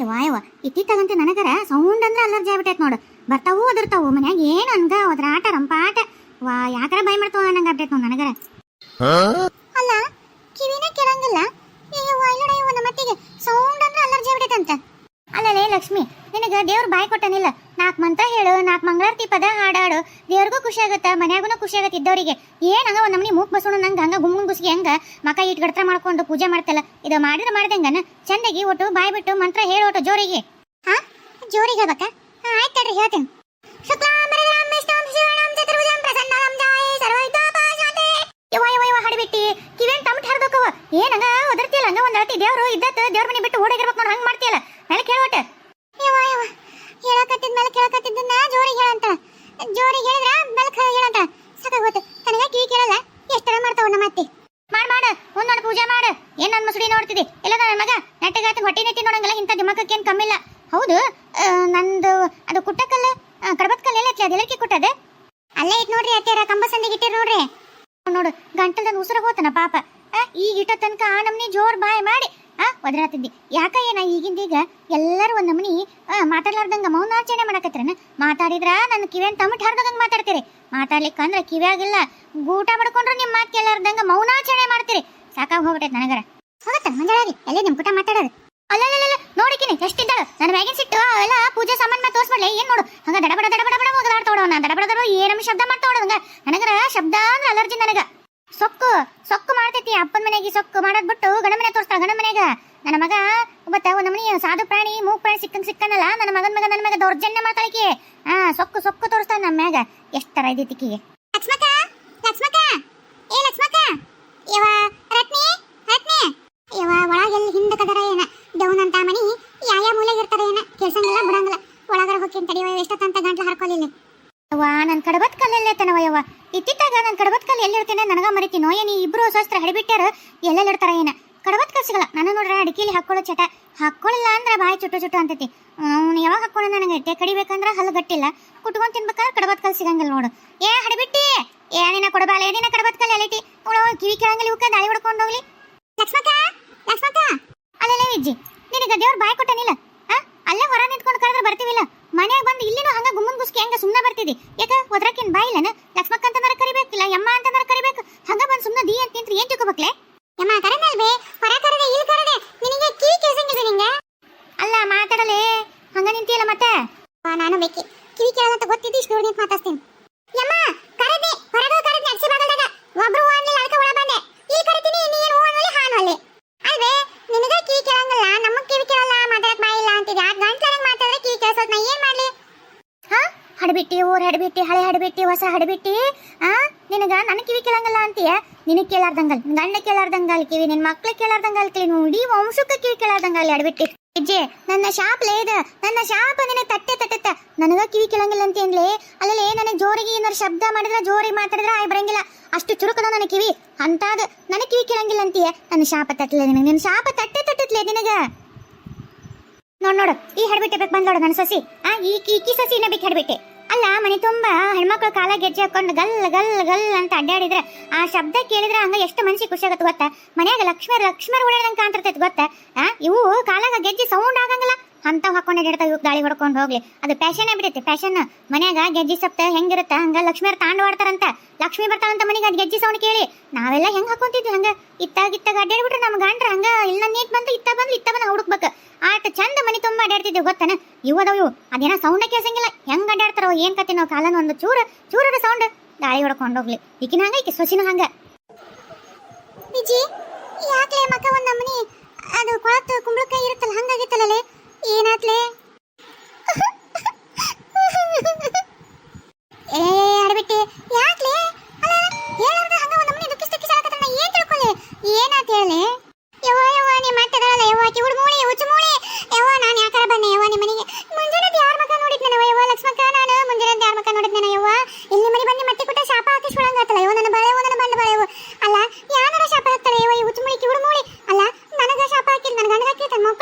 ಯವ್ವ ಇತ್ತಿತ್ತಾಗಂತ ನನಗರ ಸೌಂಡ್ ಅಂದ್ರೆ ಅಲರ್ಜಿ ಆಗ್ಬಿಟ್ಟೈತೆ ನೋಡು. ಬರ್ತಾವು ಒದರ್ತಾವು ಮನ್ಯಾಗ ಏನು ಅನ್ಗ, ಅದ್ರ ಆಟ, ರಂಪಾಟ. ವಾ, ಯಾಕರ ಭಯ ಮಾಡ್ತಾವ ನಂಗೆ ಆಗ್ಬಿಟ್ಟೈತೆ ನೋಡು ನನಗರ. ಅಲ್ಲ, ಕಿವಿನ ಕೇಳಂಗಿಲ್ಲ. ಏ ವಾಯ್ಲಡ ಯವ್ವ ನಮ್ಮ ಅತ್ತಿಗೆ ಸೌಂಡ್ ಅಂದ್ರೆ ಅಲರ್ಜಿ ಅಂತ ಅಲ್ಲಲೇ ಲಕ್ಷ್ಮಿ ನಿನಗ ದೇವ್ರ ಬಾಯ್ ಕೊಟ್ಟನಿಲ್ಲ. ನಾಲ್ಕು ಮಂತ್ರ ಹೇಳು ನಾಲ್ಕು ಮಂಗಳಾರತಿ ಪದ ಹಾಡಾಡು. ದೇವ್ರಿಗೂ ಖುಷಿ ಆಗತ್ತ? ಮನ್ಯಾಗೂ ಖುಷಿ ಆಗುತ್ತೆ ಇದ್ದವರಿಗೆ. ಏನ್ ಹಂಗ ಒಂದ್ ನಮ್ನಿ ಮೂಕ್ ಬಸೋಣ ನಂಗೆ ಹಂಗ ಗುಮ್ಮನ್ ಗುಸ್ಗಿ ಹಂಗ? ಮಕ ಇಟ್ ಗಡ್ತ್ರ ಮಾಡ್ಕೊಂಡು ಪೂಜೆ ಮಾಡ್ತಲ್ಲ. ಇದು ಮಾಡಿದ್ರೆ ಮಾಡ್ದಂಗನ? ಚಂದಗಿ ಒಟ್ಟು ಬಾಯಿ ಬಿಟ್ಟು ಮಂತ್ರ ಹೇಳು ಒಟ್ಟು ಜೋರಿಗೆ. ಹಾ? ಜೋರಿಗೆ ಹೇಳ್ಬೇಕ ಆಯ್ತು ತಡ್ರಿ, ಹೇಳ್ತೀನಿ. ಏನಂಗ ಒದರ್ತಿಲ್ಲ ಹಂಗ? ಒಂದ್ ದೇವ್ರು ಇದ್ದತ್ತ, ದೇವ್ರ ಮನೆ ಬಿಟ್ಟು ಓಡಾಗಿರ್ಬೇಕು ನೋಡಿ ಹಂಗ ಮಾಡ್ತೀಯಲ್ಲ ಮೇಲೆ ಕೇಳೋಟ ಯವ್ವ ಯವ್ವ ಹೇಳಕತ್ತಿದ ಮೇಲೆ ಕೇಳಕತ್ತಿದ್ದನ್ನ ಜೋರಿಗೆ ಹೇಳಂತ ಜೋರಿಗೆ ಹೇಳಿದ್ರ? ಮೇಲೆ ಹೇಳಂತ. ಸಾಕಾಗೋತು ತನಗ ಕಿವಿ ಕೇಳಲ್ಲ? ಎಷ್ಟರ ಮಾಡ್ತಾವ ನಮ್ಮ ಅತ್ತಿ? ಮಾಡ್ ಮಾಡ. ಒಂದೊಂದು ಪೂಜೆ ಮಾಡ. ಏನ್ ನನ್ ಮುಸುಡಿ ನೋಡ್ತಿದ್ದಿ ಇಲ್ಲ ನನ್ನ ಮಗ. ನೆಟ್ಟಗಾತ ಹೊಟ್ಟೆ ನೆಟ್ಟಿ ನೋಡಂಗಿಲ್ಲ ಇಂಥ ಕಮ್ಮಿ ಕಮ್ಮಿಲ್ಲ. ಹೌದು ನಂದು ಅದು ಕುಟ್ಟಕಲ್ಲ ಕಡಬತ್ ಕಲ್ಲ ಎಲ್ಲ ಅದು ಎಲ್ಲಕ್ಕೆ ಕುಟ್ಟದ? ಅಲ್ಲೇ ಇಟ್ ನೋಡ್ರಿ ಅತ್ಯಾರ ಕಂಬ ಸಂದಿಗೆ ಇಟ್ಟಿರ್ ನೋಡ್ರಿ. ನೋಡು ಗಂಟಲ್ದ ಉಸಿರು ಹೋತನ ಪಾಪ. ಈಗ ಇಟ್ಟ ತನಕ ಆ ನಮ್ನಿ ಜೋರ್ ಬಾಯ್ ಮಾಡಿ, ಆ, ಒದರಾತಿದ್ದಿ. ಯಾಕ ಏನ ಈಗಿಂದೀಗ ಎಲ್ಲರೂ ಒಂದ್ ನಮ್ನಿ ಮಾತಾಡ್ಲಾರ್ದಂಗ ಮೌನಾಚರಣೆ ಮಾಡಕತ್ರನ? ಮಾತಾಡಿದ್ರ ನನ್ನ ಕಿವಿಯನ್ ತಮಟ್ ಹರ್ದಂಗ ಮಾತಾಡ್ತೀರಿ. ಮಾತಾಡ್ಲಿಕ್ಕ ಅಂದ್ರ ಕಿವ್ಯಾಗಿಲ್ಲ ಊಟ ಮಾಡ್ಕೊಂಡ್ರು ನಿಮ್ ಮಾತ್ ಕೇಳಾರ್ದಂಗ ಮೌನಾಚರಣೆ ಮಾಡ್ತೀರಿ. ಸಾಕಾಗ ಹೋಗ್ಬಿಟ್ಟೈತೆ ನನಗರ. ಹೋಗತ್ತ ಮಂಜಳಾಗಿ, ಎಲ್ಲಿ ನಿಮ್ ಕೂಟ ಮಾತಾಡೋದು? ಅಲ್ಲಲ್ಲ ನೋಡಿಕಿನಿ, ಎಷ್ಟಿದ್ದಾಳು? ನನ್ನ ಮ್ಯಾಗಿನ ಸಿಟ್ಟು ಅವೆಲ್ಲ ಪೂಜೆ ಸಾಮಾನ್ ಮೇಲೆ ತೋರ್ಸ್ಬಿಡ್ಲಿ, ಏನ್ ನೋಡು? ಹಂಗ ದಡಬಡ ದಡಬಡ ಬಡ ಹೋಗಲಾಡ್ತಾವಡ ನಾ ದಡಬಡ ದಡ ಏನಮ್ಮ ಶಬ್ದ ಹಂಗ? ನನಗರ ಶಬ್ದ ಅಂದ್ರೆ ಅಲರ್ಜಿ ನನಗ. ಸೊಕ್ಕು ಸೊಕ್ಕು ಮಾಡ್ತೈತಿ ಮನೆಗೆ ಸೊಕ್ಕು ಮಾಡೋದ್ ಬಿಟ್ಟು ಗಂಡ ಮನೆ ತೋರಿಸ್ತಾಳ ಗಂಡ ಮನೆಗ ನನ್ನ ಮಗ ಒಬ್ಬತ್ತ, ಒಂದು ಮನೆ ಸಾಧು ಪ್ರಾಣಿ, ಮೂಗ್ ಪ್ರಾಣಿ ಸಿಕ್ಕಂಗ್ ಸಿಕ್ಕನಲ್ಲ ನನ್ನ ಮಗನ ಮಗ, ನನ್ನ ಮಗ ದೌರ್ಜನ್ಯ ಮಾಡ್ತಾಳಿಕೆ ಹಾ ಸೊಕ್ಕು ಸೊಕ್ಕು ತೋರಿಸ್ತಾನ ನಮ್ಮ ಮ್ಯಾಗ. ಎಷ್ಟರ ಇದೆ ಲಕ್ಷ್ಮಕ್ಕ ಲಕ್ಷ್ಮಕ್ಕ ಏ ಲಕ್ಷ್ಮಕ್ಕ ಯವ ರತ್ನಿ ರತ್ನಿ ಯವ ಒಳಗೆಲ್ಲಿ ಹಿಂದ ಕದರ ಏನ ಡೌನ್ ಅಂತ ಮನಿ ಯಾವ ಮೂಲೆಗೆ ಇರ್ತಾರೆ ಏನ ಕೆಲ್ಸಂಗಿಲ್ಲ ಬಿಡಂಗಿಲ್ಲ ಒಳಗರ ಹೋಗ್ತೀನಿ ತಡಿಯವ ಎಷ್ಟೊತ್ತಂತ ಗಂಟ್ಲು ಹರ್ಕೊಲಿಲ್ಲ ಅವ್ವ ನನ್ ಕಡಬತ್ ಕಲ್ಲಲ್ಲೇ ತನವ ಯವ್ವ ಇತ್ತಿತ್ತಾಗ ನನ್ ಕಡಬತ್ ಕಲ್ ಎಲ್ಲಿರ್ತೇನೆ ನನಗ ಮರಿತೀನೋ ಏನಿ ಇಬ್ರು ಶಸ್ತ್ರ ಹಡಿಬಿಟ್ಟಾರ ಎಲ್ಲೆಲ್ಲಿ ಇರ್ತಾರ ಏನ ಕಡಬತ್ ಕಲ್ ಸಿಗಲ್ಲ ನಾನು ನೋಡ್ರೆ ಅಡಿಕೆಲಿ ಹಾಕೊಳ್ಳೋ ಚಟ. ಹಾಕೊಳ್ಳಿಲ್ಲ ಅಂದ್ರೆ ಬಾಯಿ ಚುಟ್ಟು ಚುಟ್ಟು ಅಂತೈತಿ. ಅವ್ನು ಯಾವಾಗ ಹಾಕೊಳ್ಳೋ ನನಗೆ? ಇಟ್ಟೆ ಕಡಿಬೇಕಂದ್ರೆ ಹಲ್ಲು ಗಟ್ಟಿಲ್ಲ. ಕುಟ್ಕೊಂಡು ತಿನ್ಬೇಕಾದ್ರೆ ಕಡಬತ್ ಕಲ್ ಸಿಗಂಗಿಲ್ಲ ನೋಡು. ಏ, ಹಡಿಬಿಟ್ಟಿ! ಏ, ನಿನ್ನ ಕೊಡಬಾಲ ಏನಿನ ಕಡಬತ್ ಕಲ್ ಓ ಅವಳು ಕಿವಿ ಕೇಳಂಗಿಲ್ಲ, ಇವಕ್ಕೆ ದಾಳಿ ಹೊಡ್ಕೊಂಡು ಹೋಗ್ಲಿ. ಲಕ್ಷ್ಮಕ್ಕ ಲಕ್ಷ್ಮಕ್ಕ! ಅಲ್ಲೇ ಇಜ್ಜಿ. ನಿನಗೆ ದೇವ್ರ ಬಾಯಿ ಕೊಟ್ಟನಿಲ್ಲ. ಅಲ್ಲೇ ಹೊರ ನಿಂತ್ಕೊಂಡು ಕರೆದ್ರೆ ಬರ್ತೀವಿಲ್ಲ. ಮನೆಗೆ ಬಂದು ಇಲ್ಲಿನೂ ಹಂಗ ಗುಮ್ಮನ್ ಗುಸ್ಕಿ ಹಂಗ ಸುಮ್ಮನೆ ಬರ್ತಿದ್ದಿ ಯಾಕ, ಒದ್ರಕ್ಕಿನ ಬಾಯಿಲ್ಲನ ಲಕ್ಷ್ಮಕ್ಕ ಅಂತಂದ್ರೆ ಕರಿಬೇಕಿಲ್ಲ ಯಮ್ಮ ಅಂತಂದ್ರೆ ಕರಿಬೇಕು ಹಂಗ ಬಂದು ಸುಮ್ಮನೆ ದಿ ಅಂತ ನಿಂತ್ರೆ ಏನ್ ತಿಳ್ಕೊಬೇಕ್ಲೆ ಯಮ್ಮ ಕರೆದಲ್ವೇ ಹೊರ ಕರೆದೆ ಇಲ್ಲಿ ಕರೆದೆ ನಿನಗೆ ಕಿವಿ ಕೇಳ್ಸಂಗಿಲ್ಲ ನಿಂಗೆ ಅಲ್ಲ ಮಾತಾಡಲೇ ಹಂಗ ನಿಂತಿಯಲ್ಲ ಮತ್ತೆ ನಾನು ಬೇಕೆ. ಕಿವಿ ಕೇಳಲ್ಲ ಅಂತ ಗೊತ್ತಿದ್ದು ಇಷ್ಟು ನೋಡಿ ಮಾತಾಡ್ತೀನಿ. ಯಮ್ಮ, ಕರೆದೆ, ಹೊರಗೆ ಕರೆದೆ ಅಕ್ಷಿ ಬಾಗಲ್ದಾಗ. ಒಬ್ರು ಹೋಗ್ಲಿಲ್ಲ ಅದಕ್ಕೆ ಒಳ ಬಂದೆ. ಇಲ್ಲಿ ಕರಿತೀನಿ ನೀ ಏನು ಹೋಗಲಿ ಹಾನು ಅಲ್ಲಿ. ಅಲ್ವೇ, ನಿನಗೆ ಕಿವಿ ಕೇಳಂಗಿಲ್ಲ, ನಮಗ್ ಕಿವಿ ಕೇಳಲ್ಲ, ಮಾತಾಡಕ್ ಬಾಯಿಲ್ಲ ಅಂತಿದೆ ಆ ಗಂಟ್ಲಂಗ್ ಮಾತಾಡಿದ್ರೆ ಕಿವಿ ಕೇಳಿಸೋದ್ ನಾ ಏನು ಮಾಡ್ಲಿ? ಹಾ? ಹಡಬಿಟ್ಟಿ, ಊರ ಹಡಬಿಟ್ಟಿ, ಹಳೆ ಹಡಬಿಟ್ಟಿ, ಹೊಸ ಹಡಬಿಟ್ಟಿ? ಆ? ನಿನಗ ನನ್ನ ಕಿವಿ ಕೇಳಂಗಿಲ್ಲ ಅಂತೀಯ? ನಿನಗೆ ಕೇಳಾರ್ದಂಗಲ್ ಗಂಡ ಕೇಳಾರ್ದಂಗಲ್, ಕಿವಿ ನಿನ್ ಮಕ್ಳು ಕೇಳಾರ್ದಂಗಲ್, ಕಿವಿ ನೋಡಿ ವಂಶಕ್ಕೆ ಕಿವಿ ಕೇಳಾರ್ದಂಗಲ್, ಹಡಬಿಟ್ಟಿ. ಅಜ್ಜಿ, ನನ್ನ ಶಾಪ್ ಲೇದ ನನ್ನ ಶಾಪ್ ನಿನಗೆ ತಟ್ಟೆ ತಟ್ಟೆತ್ತ ನನಗ ಕಿವಿ ಕೇಳಂಗಿಲ್ಲ ಅಂತ ಏನ್ಲೇ ಅಲ್ಲಲೇ ನನಗೆ ಜೋರಿಗೆ ಏನಾರು ಶಬ್ದ ಮಾಡಿದ್ರೆ, ಜೋರಿಗೆ ಮಾತಾಡಿದ್ರೆ ಆಯ್ ಬರಂಗಿಲ್ಲ. ಅಷ್ಟು ಚುರುಕದ ನನ್ನ ಕಿವಿ. ಅಂತಾದ ನನಗೆ ಕಿವಿ ಕೇಳಂಗಿಲ್ಲ ಅಂತೀಯ ನನ್ನ ಶಾಪ ತಟ್ಟಲೆ ನಿನಗೆ. ನಿನ್ನ ಶಾಪ ತಟ್ಟೆ, ತಟ್ಟತ್ಲೆ ನಿನಗ. ನೋಡ್, ನೋಡು. ಈ ಹಡ್ಬಿಟ್ಟೆ ಬೇಕು ಬಂದ್ ನೋಡು ನನ್ನ ಸಸಿ. ಆ, ಈ ಕೀಕಿ ಸಸಿನ ಬಿಟ್ಟು ಹಡ್ಬಿಟ್ಟೆ. ಅಲ್ಲ, ಮನೆ ತುಂಬಾ ಹೆಣ್ಮಕ್ಳು ಕಾಲ ಗೆಜ್ಜೆ ಹಾಕೊಂಡು ಗಲ್ ಗಲ್ ಗಲ್ ಅಂತ ಅಡ್ಡಾಡಿದ್ರೆ ಆ ಶಬ್ದ ಕೇಳಿದ್ರೆ ಹಂಗ ಎಷ್ಟು ಮನ್ಸಿಗೆ ಖುಷಿ ಆಗತ್ತೆ ಗೊತ್ತಾ? ಮನ್ಯಾಗ ಲಕ್ಷ್ಮರ ಲಕ್ಷ್ಮರ ಓಡಾಡ್ದಂಗೆ ಕಾಣ್ತಿರ್ತೈತೆ ಗೊತ್ತಾ? ಇವು ಕಾಲಾಗ ಗೆಜ್ಜೆ ಸೌಂಡ್ ಆಗಂಗಿಲ್ಲ. ಅಂತವ್ ಹಾಕೊಂಡು ಇಡ್ತಾವ ಇವಕ್ಕೆ ದಾಳಿ ಹೊಡ್ಕೊಂಡು ಹೋಗ್ಲಿ. ಅದು ಪ್ಯಾಶನ್ ಬಿಡೈತಿ ಪ್ಯಾಶನ್ ಮನ್ಯಾಗ ಗೆಜ್ಜಿ ಸಪ್ತ ಹೆಂಗಿರುತ್ತ? ಹಂಗ ಲಕ್ಷ್ಮಿಯರ್ ತಾಂಡವಾಡ್ತಾರಂತ ಲಕ್ಷ್ಮಿ ಬರ್ತಾವಂತ ಮನೆಗೆ ಅದು ಗೆಜ್ಜಿ ಸೌಂಡ್ ಕೇಳಿ. ನಾವೆಲ್ಲ ಹೆಂಗ್ ಹಾಕೊಂತಿದ್ವಿ ಹಂಗ? ಇತ್ತಾಗ ಇತ್ತಾಗ ಅಡ್ಡಾಡ್ಬಿಟ್ರೆ ನಮ್ಮ ಗಂಡ್ರ, ಹಂಗ ಇಲ್ಲ ನೀಟ್ ಬಂದು, ಇತ್ತ ಬಂದು ಇತ್ತ ಬಂದು ಹುಡುಕ್ಬೇಕು. ಆಟ ಚಂದ ಮನಿ ತುಂಬ ಅಡ್ಡಾಡ್ತಿದ್ವಿ, ಗೊತ್ತನ? ಇವು ಅದಾವ ಇವು. ಅದೇನೋ ಸೌಂಡ್ ಕೇಳ್ಸಂಗಿಲ್ಲ. ಹೆಂಗ್ ಅಡ್ಡಾಡ್ತಾರೋ, ಏನ್ ಕತಿ ನಾವು ಕಾಲನ ಒಂದು ಚೂರು, ಚೂರದ ಸೌಂಡ್. ದಾಳಿ ಹೊಡ್ಕೊಂಡು ಹೋಗ್ಲಿ. ಈಕಿನ ಹಂಗ, ಈಕಿ ಸೊಸಿನ ಹಂಗ. ವಿಜಿ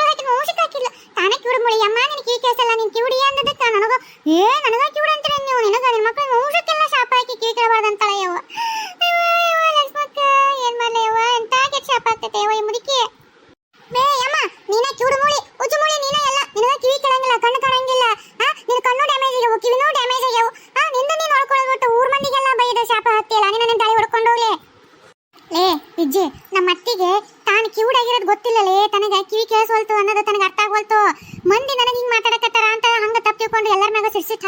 ಮಕ್ಕಳು ಹಾಕಿಲ್ಲ ವಂಶಕ್ಕೆ ಹಾಕಿಲ್ಲ ತಾನೇ ಕಿವುಡ್ ಮೂಳಿ ಅಮ್ಮ ನಿನ್ ಕೀ ಕೇಸಲ್ಲ ನಿನ್ ಕಿವುಡಿ ಅಂದದಕ್ಕ ನನಗ ಏ ನನಗ ಕಿವುಡ್ ಅಂತೀರ ನೀವು ನಿನಗ ನಿನ್ನ ಮಕ್ಕಳು ವಂಶಕ್ಕೆಲ್ಲ ಶಾಪ ಹಾಕಿ ಕೀ ಕೇಳಬಾರ್ದಂತಾಳ ಯವ್ವ ಯವ್ವ, ಯವ್ವ, ಲಕ್ಷ್ಮಕ್ಕ ಏನ್ ಮಾಡ್ಲೆ ಯವ್ವ ಎಂತ ಕೆಟ್ಟ ಶಾಪ ಆಗ್ತೈತೆ ಯವ್ವ ಈ ಮುದುಕಿ ಬೇ ಅಮ್ಮ ನೀನ ಕಿವುಡು ಮೂಳಿ ಉಚ್ಚು ಮೂಳಿ ನೀನ ಎಲ್ಲ ನನಗೆ ಅರ್ಥ ಆಗ್ವಲ್ತು ಮಂದಿ ನನಗೆ ಹಿಂಗ್ ಮಾತಾಡಕತ್ತಾರ ಅಂತ ತಿಳ್ಕೊಂಡು ಎಲ್ಲರ ಮ್ಯಾಗ ಸಿಡ್ಸಿಟ್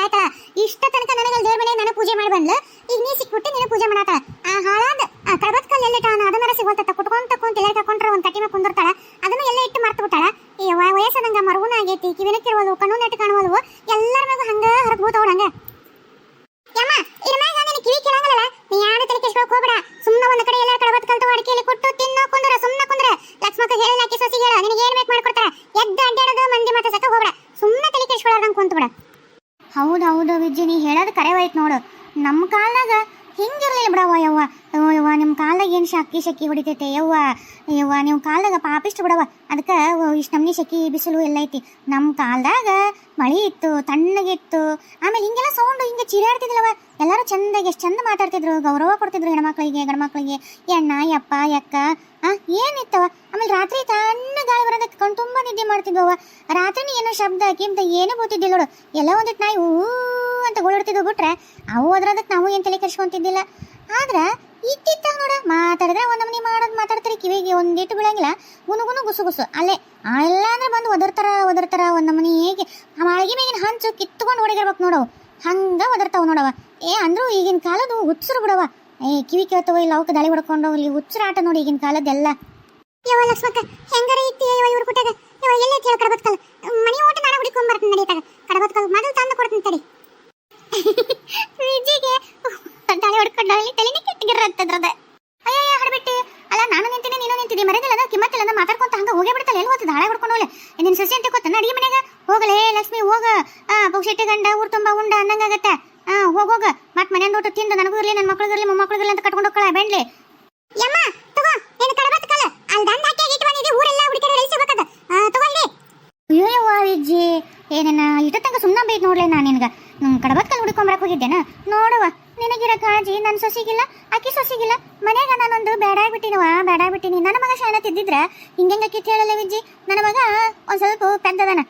ಇಷ್ಟ ತನಕ ನನಗೆ ದೇವ್ರ ಮನೆ ನಾನು ಪೂಜೆ ಮಾಡಿ ಬಂದ್ಲು. ಈಗ ನೀ ಸಿಕ್ಬಿಟ್ಟು ನೀನು ಪೂಜೆ ಮಾಡಾತ ಆ ಹಾಳಾದ ಕಡಬತ್ ಕಲ್ ಎಲ್ಲಿಟ್ಟ ಅದನ್ನ ಸಿಗೋಲ್ತ ಕುಟ್ಕೊಂತ ಕುಂತ ಎಲ್ಲರ ಕರ್ಕೊಂಡ್ರೆ ಒಂದ್ ಕಟ್ಟಿ ಮೇಲೆ ಕುಂದಿರ್ತಾಳ ಅದನ್ನ ಎಲ್ಲ ಇಟ್ಟು ಮರ್ತು ಬಿಟ್ಟಾಳ ಈ ವ- ವಯಸ್ಸದಂಗ ಮರಗುನ ಆಗೈತಿ ಕಿವಿನ ಕಿರುವಲ್ವು ಕಣ್ಣು ನೆಟ್ಟು ಕಾಣುವಲ್ವು ಎಲ್ಲರ ಮ್ಯಾಗ ಹಂಗ ಹರಕ್ ಹೋಗ್ತಾವ ಹಂಗ ಯಮ್ಮ ಇದ್ರ ಮ್ಯಾಗ ನಿನ್ನ ಕಿವಿ ಕೇಳಂಗಲ್ಲ ನೀ ಯಾರು ತಲೆ ಕೆಸ್ಕೊಳಕ್ ಹೋಗ್ಬೇಡ ಸುಮ್ಮನೆ ಒಂದ್ ಕಡೆ ಎಲ್ಲ ಕಡಬತ್ ಕಲ್ತು ಅಡಿಕೆಯಲ್ಲಿ ಕೊಟ್ಟು ತಿನ್ನೋ ಕುಂದ್ರ ಸುಮ್ಮನೆ ಕುಂದ್ರ ಲಕ್ಷ್ಮಕ್ಕ ಹೇಳಿಲ್ಲ ಆಕಿ ಸೊಸಿ ಹೇಳ ನಿನಗೆ ಏನ್ ಬೇಕು ಮಾಡ್ಕೊಡ್ತಾರ ಎದ್ದು ಅಡ್ಡಾಡೋದು ಮಂದಿ ಮಾತ ಸಕ ಹೋಗ್ಬೇಡ ಸುಮ್ಮನೆ ತಲೆ ಕೆಸ್ಕೊಳಾರ್ದಂಗ್ ಕುಂತ ಬಿಡ ಹೌದು ಹೌದು ವಿಜ್ಜಿ ನೀ ಹೇಳೋದು ಕರೆವಾಯ್ತು ನೋಡು ನಮ್ಮ ಕಾಲ್ನಾಗ ಹಿಂಗಿರ್ಲಿಲ್ಲ ಬಿಡವ ಯವ್ವ. ಯವ್ವ ಯವ್ವ ನಿಮ್ಮ ಕಾಲ್ದಾಗ ಏನು ಶಕ್ಕಿ ಶಕ್ಕಿ ಹೊಡಿತೈತೆ? ಯವ್ವ ಯವ್ವ ನಿಮ್ಮ ಕಾಲ್ದಾಗ ಪಾಪಿಷ್ಟು ಬಿಡವ ಅದಕ್ಕೆ ಇಷ್ಟು ನಮ್ನಿ ಶಕ್ಕಿ ಬಿಸಿಲು ಎಲ್ಲ ಐತಿ. ನಮ್ಮ ಕಾಲ್ದಾಗ ಮಳಿ ಇತ್ತು ತಣ್ಣಗಿತ್ತು ಆಮೇಲೆ ಹಿಂಗೆಲ್ಲ ಸೌಂಡು, ಹಿಂಗೆ ಚಿರಾಡ್ತಿದ್ಲವ. ಎಲ್ಲರೂ ಚಂದಾಗಿ, ಎಷ್ಟು ಚಂದ ಮಾತಾಡ್ತಿದ್ರು. ಗೌರವ ಕೊಡ್ತಿದ್ರು ಹೆಣ್ಮಕ್ಳಿಗೆ, ಗಂಡ್ಮಕ್ಳಿಗೆ. ಎಣ್ಣ ಯಪ್ಪ ಯಕ್ಕ ಆ, ಏನಿತ್ತವ? ಆಮೇಲೆ ರಾತ್ರಿ ತಣ್ಣ ಗಾಳಿ ಬರೋದಕ್ಕೆ ಕಣ್ ತುಂಬ ನಿದ್ದೆ ಮಾಡ್ತಿದ್ವವ ರಾತ್ರಿನೇ ಏನೋ ಶಬ್ದ ಕಿಬ್ದ ಏನೂ ಗೊತ್ತಿದ್ದಿಲ್ಲ ನೋಡು. ಎಲ್ಲ ಒಂದಿಟ್ಟು ನಾಯಿ ಹೂ ಅಂತ ಗೋಳಿಡ್ತಿದ್ವು ಬಿಟ್ರೆ, ಅವು ಅದ್ರದಕ್ಕೆ ನಾವು ಏನು ತಲೆ ಕೆಡ್ಸ್ಕೊಂತಿದ್ದಿಲ್ಲ? ಆದ್ರೆ ಇತ್ತಿತ್ತಾಗ ನೋಡ. ಮಾತಾಡಿದ್ರೆ ಒಂದು ನಮನಿ ಮಾಡೋದು ಮಾತಾಡ್ತಾರೆ. ಕಿವಿಗೆ ಒಂದಿಟ್ಟು ಬೀಳಂಗಿಲ್ಲ. ಗುನುಗುನು ಗುಸು ಗುಸು. ಅಲ್ಲೇ ಎಲ್ಲ ಅಂದ್ರೆ ಬಂದು ಒದರ್ತಾರ ಒದರ್ತಾರ ಒಂದು ನಮನಿ ಹೇಗೆ. ಆ ಮಾಳಿಗೆ ಮೇಗಿನ ಹಂಚು ಕಿತ್ಕೊಂಡು ಹೊಡಿಗಿರ್ಬೇಕು ನೋಡವು ಹಂಗ ಒದರ್ತಾವ ನೋಡವ ಏ ಅಂದ್ರು ಈಗಿನ ಕಾಲದ್ದು ಹುಚ್ಚರು ಬಿಡವ ಏ ಕಿವಿ ಕೇಳ್ತವ ಇಲ್ಲ ಅವಕ್ಕೆ ದಾಳಿ ಹೊಡ್ಕೊಂಡು ಇಲ್ಲಿ ಹುಚ್ಚರ ಆಟ ನೋಡಿ ಈಗಿನ ಕಾಲದ್ದೆಲ್ಲ. ಯವ್ವ ಲಕ್ಷ್ಮಕ್ಕ ಹೆಂಗಾರ ಇತ್ತಿ ಯವ್ವ ಇವ್ರ ಕುಟ್ಟಾಗ ಯವ್ವ ಎಲ್ಲೇ ಹೇಳ ಕಡಬತ್ ಕಲ್ ಮನಿ ಓಟ ನಾನು ಹುಡುಕೊಂಡ್ ಬರ್ತೀನಿ ನಡೀತಾಗ. ಕಡಬತ್ಕಲ್ ಮೊದಲು ತಂದು ಕೊಡ್ತೀನಿ ತಡಿ. ವಿಜಿಗೆ. ದಾಳಿ ಹೊಡ್ಕೊಂಡು ಅಲ್ಲಿ ತಲೆನೇ ಕೆಟ್ಟಿಗಿರತ್ತದ್ರದ ಅಯ್ಯಯ್ಯ, ಹಡಬಿಟ್ಟಿ. ಅಲ್ಲ, ನಾನು ನಿಂತೀನಿ, ನೀನು ನಿಂತಿದ್ದಿ ಮರೆದಿಲ್ಲ ಕಿಮ್ಮತ್ತಿಲ್ಲ ಮಾತಾಡ್ಕೊಂತ ಹಂಗ ಹೋಗೇ ಬಿಡ್ತಲ್ಲ ಎಲ್ಲಿ ಹೋಗ್ತದ ಹಾಳೆ ಹೊಡ್ಕೊಂಡು ಹೋಗ್ಲೆ. ನಿನ್ನ ಸಸಿ ಅಂತ ಗೊತ್ತ ಅಡಿಗೆ ಮನ್ಯಾಗ? ಹೋಗಲೇ, ಲಕ್ಷ್ಮಿ, ಹೋಗ. ಪುಕ್ಷೆಟ್ಟಿ ಗಂಡ, ಊರ್ ತುಂಬಾ ಉಂಡ, ಅನ್ನಂಗಾಗತ್ತೆ. ಆ, ಹೋಗ ಹೋಗ. ಮತ್ ಮನೆಯಿಂದ ಊಟ ತಿಂದು ನನಗೂ ಇರಲಿ ನನ್ನ ಮಕ್ಳಿಗಿರ್ಲಿ ಮೊಮ್ಮಕ್ಳಿಗಿರ್ಲಿ ಅಂತ ಕಟ್ಕೊಂಡು ಹೋಗ್ಕಳ, ಬೆಂಡ್ಲಿ. ಯಮ್ಮ, ತಗೋ ನಿನ್ನ ಕಡಬತ್ ಕಲ ಅಲ್ಲಿ ದಂಡ ಹಾಕಿ ಇಟ್ಟು ಬಂದಿದ್ದಿ ಊರೆಲ್ಲ ಹುಡುಕಿ ರೈಸಬೇಕದ ತಗೊಳ್ಳಿ. ಅಯ್ಯವ್ವ ವಿಜ್ಜಿ ಏನೇನ ಇಟ ತನಕ ಸುಮ್ಮನೆ ಬೈದ್ ನೋಡ್ಲೆ ನಾನು ನಿನ್ಗ ಕಡಬತ್ ಕಲ್ ಹುಡ್ಕೊಂಬರಕ್ ಹೋಗಿದ್ದೇನ? ನೋಡವ್ವ ನಿನಗಿರ ಕಾಳಜಿ ನನ್ನ ಸೊಸಿಗಿಲ್ಲ, ಅಕ್ಕಿ ಸೊಸಿಗಿಲ್ಲ. ಮನ್ಯಾಗ ನಾನೊಂದು ಬೇಡಾಗ್ಬಿಟ್ಟಿನವ ಬೇಡಾಗ್ಬಿಟ್ಟಿನಿ ನನ್ನ ಮಗ ಶಾಣ ತಿದ್ದಿದ್ರ? ಹಿಂಗೆ ಕಿತ್ ಹೇಳಲ್ಲ ವಿಜ್ಜಿ? ನನ್ನ ಮಗ ಒಂದು ಸ್ವಲ್ಪ ಪೆದ್ದದನ.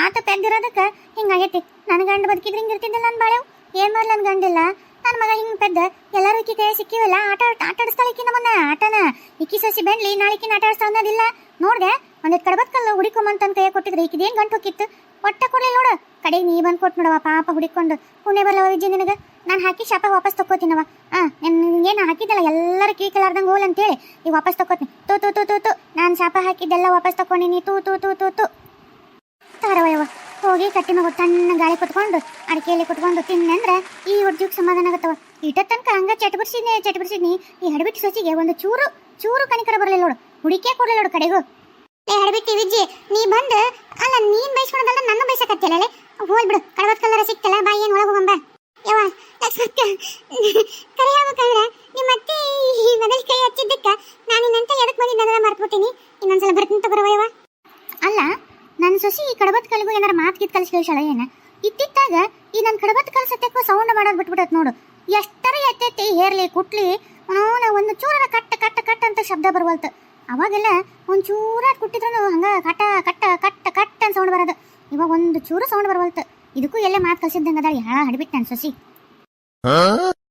ಆತ ಪೆದ್ದಿರೋದಕ್ಕ ಹಿಂಗಾಗೈತಿ ನನ್ನ ಗಂಡ ಬದುಕಿದ್ರೆ ಹಿಂಗಿರ್ತಿದ್ದಿಲ್ಲ ನನ್ ಬಾಳೆವು ಏನ್ ಮಾಡ್ಲ ನನ್ ಗಂಡಿಲ್ಲ? ನನ್ನ ಮಗ ಹಿಂಗೆ ಪೆದ್ದ. ಎಲ್ಲರೂ ಇಕ್ಕಿ ಕೈ ಸಿಕ್ಕಿವಲ್ಲ, ಆಟ ಆಟ ಇಕ್ಕಿ ನಮ್ಮನ್ನ, ಆಟನ. ಇಕ್ಕಿ ಸೊಸಿ ಬೆಂಡ್ಲಿ ನಾಳಿಕಿನ ಆಟ ಆಡಿಸ್ತಾ ಅನ್ನೋದಿಲ್ಲ. ನೋಡ್ದೆ ಒಂದಿಟ್ ಕಡಬತ್ ಕಲ್ಲು ಅಂತ ಕೈ ಕೊಟ್ಟಿದ್ರೆ ಈಕಿದೇನು ಗಂಟು ಹೋಗಿತ್ತು ಒಟ್ಟ ಕೊಡ್ಲಿಲ್ಲ ನೋಡು. ಕಡೆಗೆ ನೀ ಬಂದು ಕೊಟ್ಟು ನೋಡವ ಪಾಪ ಹುಡುಕೊಂಡು ಪುಣ್ಯ ಬರಲವ ವಿಜಯ ನಿನಗೆ? ನಾನು ಹಾಕಿ ಶಾಪ ವಾಪಸ್ ತಕೋತೀನವ ಆ ಏನು ಹಾಕಿದ್ದಲ್ಲ, ಎಲ್ಲರೂ ಕೀ ಕಲಾರ್ದಂಗೆ ಹೋಲ್ ಅಂತೇಳಿ. ಈಗ ವಾಪಸ್ ತಕೋತೀನಿ ತೂ ತೂ ತೂ ತೂ ತೂ. ನಾನು ಶಾಪ ಹಾಕಿದ್ದೆಲ್ಲ ವಾಪಸ್ ತಕೊಂಡಿನಿ ತೂ ತೂ ತೂ ತೂ ತೂ. ತಾರವಯವ ಹೋಗಿ ಕಟ್ಟಿ ಮಗು ತಣ್ಣ ಗಾಳಿ ಕುತ್ಕೊಂಡು, ಅಡಿಕೆಯಲ್ಲಿ ಕುತ್ಕೊಂಡು ತಿನ್ನಂದ್ರೆ ಈ ಉರ್ಜುಗ್ ಸಮಾಧಾನ ಆಗತ್ತವ ಇಟ್ಟ ತನಕ ಹಂಗ ಚಟಬಿಡ್ಸಿದ್ನಿ ಚಟಬಿಡ್ಸಿದ್ನಿ ಈ ಹಡಬಿಟ್ಟು ಸೊಸಿಗೆ ಒಂದು ಚೂರು ಚೂರು ಕಣಿಕರ ಬರಲಿಲ್ಲ ನೋಡು. ಹುಡಿಕೆ ಕೊಡಲಿಲ್ಲ ನೋಡು ಕಡೆಗೂ. ಏ ಹಡಬಿಟ್ಟಿ ವಿಜ್ಜಿ ನೀ ಬಂದು, ಅಲ್ಲ, ನೀನ್ ಬಯಸ್ಕೊಳೋದಲ್ಲ ನನ್ನ ಬೈಸಕತ್ತಿಲ್ಲ ಹೋಲ್ ಬಿಡು ಕಡವತ್ ಕಲ್ಲರ ಸಿಕ್ತಲ್ಲ ಬಾ ಏನು ಒಳಗೆ ಹೋಗಂಬ. ಯವ್ವ ಲಕ್ಷ್ಮಕ್ಕ ಕರೆ ಹೇಳ್ಬೇಕಂದ್ರೆ ನಿಮ್ಮ ಅತ್ತೆ ಈ ಮೊದಲ ಕೈ ಹಚ್ಚಿದ್ದಕ್ಕ ನಾನು ನಿನ್ನಂತ ಎದಕ್ ಬಂದಿದ್ದ ಮರ್ತ್ಬಿಟ್ಟಿನಿ ಇನ್ನೊಂದ್ಸಲ ಬರ್ತೀನಿ ತಗೋರವ ಅಲ್ಲ ನನ್ನ ಸೊಸಿ ಈ ಕಡಬತ್ ಕಲ್ಗೂ ಏನಾರ ಮಾತು ಗಿತ್ ಕಲಿಸಿ ಕೇಳಿಸಳ ಏನ? ಇತ್ತಿತ್ತಾಗ ಈ ನನ್ನ ಕಡಬತ್ ಕಲ್ ಸೌಂಡ್ ಮಾಡೋದ್ ಬಿಟ್ಬಿಡತ್ ನೋಡು. ಎಷ್ಟರ ಎತ್ತೈತಿ ಹೇರ್ಲಿ, ಕುಟ್ಲಿ ಅವನ ಒಂದು ಚೂರ ಕಟ್ಟ ಕಟ್ಟ ಕಟ್ಟ ಅಂತ ಶಬ್ದ ಬರುವಲ್ತು. ಅವಾಗೆಲ್ಲ ಒಂದು ಚೂರ ಕುಟ್ಟಿದ್ರು ಹಂಗ ಕಟ್ಟ ಕಟ್ಟ ಕಟ್ಟ ಕಟ್ಟ ಅಂತ ಸೌಂಡ್ ಬರೋದು. ಇವಾಗ ಒಂದು ಚೂರು ಸೌಂಡ್ ಬರವಲ್ತು. ಇದಕ್ಕೂ ಎಲ್ಲೇ ಮಾತು ಕಲ್ಸಿದ್ದಂಗೆ ಅದಾಳ. ಯಾಳ ಹಡ್ಬಿಟ್ಟು ಸಸಿ. ಸೊಸಿ